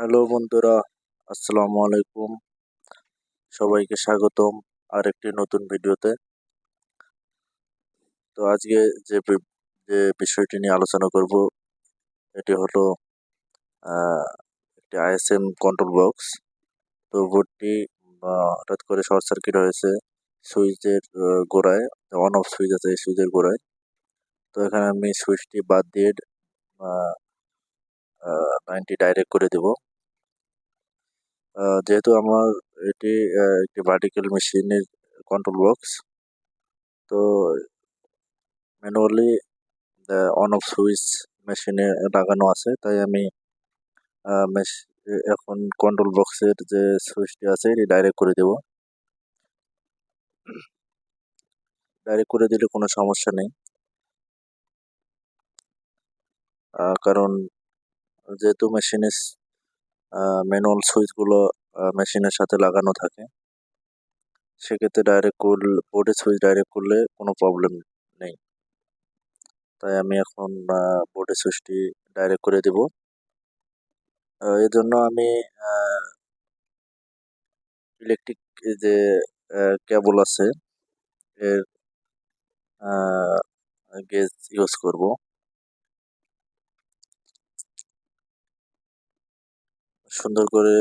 Hello বন্ধুরা, আসসালামু আলাইকুম। সবাইকে স্বাগতম আর একটি নতুন ভিডিওতে। তো আজকে যে যে বিষয়টি নিয়ে আলোচনা করব, এটি হলো একটি আইএসএম কন্ট্রোল বক্স তো বোর্ডটি হঠাৎ করে শর্ট সার্কিট হয়েছে সুইচের গোড়ায়। অন অফ সুইচ আছে সুইচের গোড়ায়। তো এখানে আমি সুইচটি বাদ দিয়ে লাইনটি ডাইরেক্ট করে দেব। যেহেতু আমার এটি একটি ভার্টিক্যাল মেশিনের কন্ট্রোল বক্স তো ম্যানুয়ালি অন অফ সুইচ মেশিনে লাগানো আছে। তাই আমি এখন কন্ট্রোল বক্সের যে সুইচটি আছে, এটি ডাইরেক্ট করে দেব। ডাইরেক্ট করে দিলে কোনো সমস্যা নেই। কারণ যেহেতু মেশিনের ম্যানুয়াল সুইচগুলো মেশিনের সাথে লাগানো থাকে। সেক্ষেত্রে ডাইরেক্ট করলে বোর্ডে সুইচ ডাইরেক্ট করলে কোনো প্রবলেম নেই। তাই আমি এখন বোর্ডে সুইচটি ডাইরেক্ট করে দেব। আহ, এর জন্য আমি ইলেকট্রিক যে কেবল আছে এর গেজ ইউজ করব। সুন্দর করে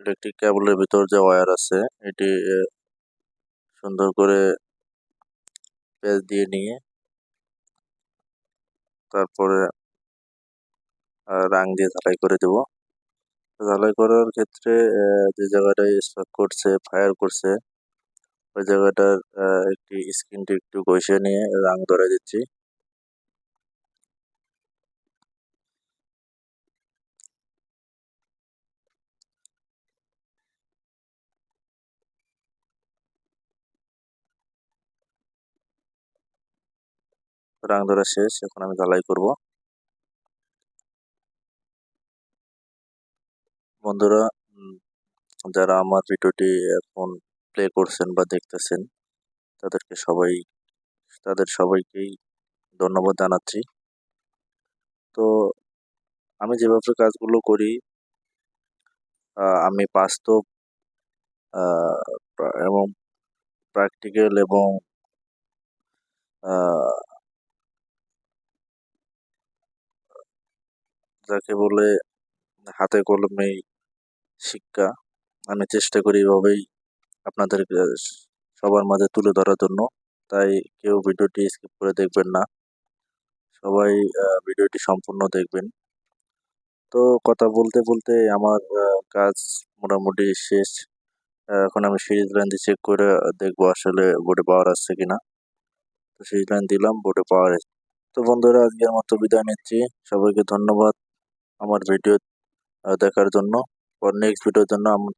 ইলেকট্রিক কেবলের ভিতর যে ওয়্যার আছে, এটি সুন্দর করে পেঁচ দিয়ে নিয়ে, তারপরে রাং দিয়ে ঝালাই করে দেব। ঝালাই করার ক্ষেত্রে যে জায়গাটায় স্পার্ক করছে ফায়ার করছে, ওই জায়গাটার একটি স্ক্রিনটি একটু ঘষে নিয়ে রাং ধরে দিচ্ছি। রাং ধরা শেষ, এখন আমি ঝালাই করব। বন্ধুরা যারা আমার ভিডিওটি এখন প্লে করছেন বা দেখতেছেন, তাদেরকে সবাই, তাদের সবাইকেই ধন্যবাদ জানাচ্ছি। তো, আমি যেভাবে কাজগুলো করি আমি বাস্তব এবং প্র্যাকটিক্যাল এবং যাকে বলে হাতে কলমে শিক্ষা, আমি চেষ্টা করি এভাবেই আপনাদের সবার মাঝে তুলে ধরার জন্য। তাই কেউ ভিডিওটি স্কিপ করে দেখবেন না। সবাই ভিডিওটি সম্পূর্ণ দেখবেন। তো কথা বলতে বলতে আমার কাজ মোটামুটি শেষ। এখন আমি সিরিজ লাইন দিয়ে চেক করে দেখব আসলে বোর্ডে পাওয়ার আসছে কিনা। তো সিরিজ লাইন দিলাম বোর্ডে পাওয়ার তো বন্ধুরা, আজকের মতো বিদায় নিচ্ছি। সবাইকে ধন্যবাদ। আমার ভিডিও দেখার জন্য। পর নেক্সট ভিডিওর জন্য আম-